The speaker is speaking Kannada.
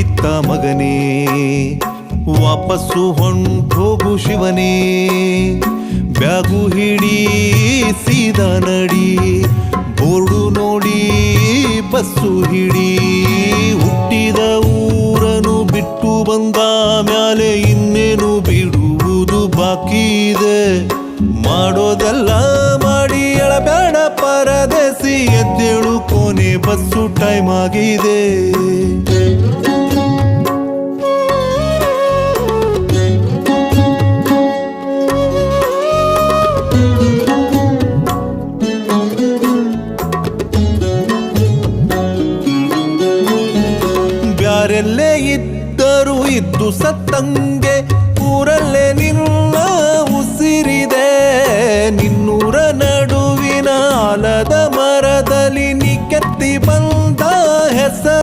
ಬಿತ್ತ ಮಗನೇ, ವಾಪಸ್ಸು ಹೊಂಟೋಗು ಶಿವನೇ. ಬ್ಯಾಗು ಹಿಡಿ ಸೀದಾ ನಡಿ, ಬೋರ್ಡು ನೋಡಿ ಬಸ್ಸು ಹಿಡಿ. ಹುಟ್ಟಿದ ಊರನು ಬಿಟ್ಟು ಬಂದ ಮ್ಯಾಲೆ ಇನ್ನೇನು ಬಿಡುವುದು ಬಾಕಿ ಇದೆ. ಮಾಡೋದೆಲ್ಲ ಮಾಡಿ ಎಳಬೇಡ ಪರದೆಸಿ, ಎದ್ದೇಳು ಕೊನೆ ಬಸ್ಸು ಟೈಮ್ ಆಗಿದೆ. ಬ್ಯಾರೆಲ್ಲೇ ಇದ್ದರು ಇದ್ದು ಸತ್ತಂಗೆ ಊರಲ್ಲೇ ನಿನ್ನ ಉಸಿರಿದೆ. ನಿನ್ನೂರ ನಡುವಿನ ಆಲದ ಮರದಲ್ಲಿ ನಿ ಕೆತ್ತಿ ಬಂದ ಹೆಸರು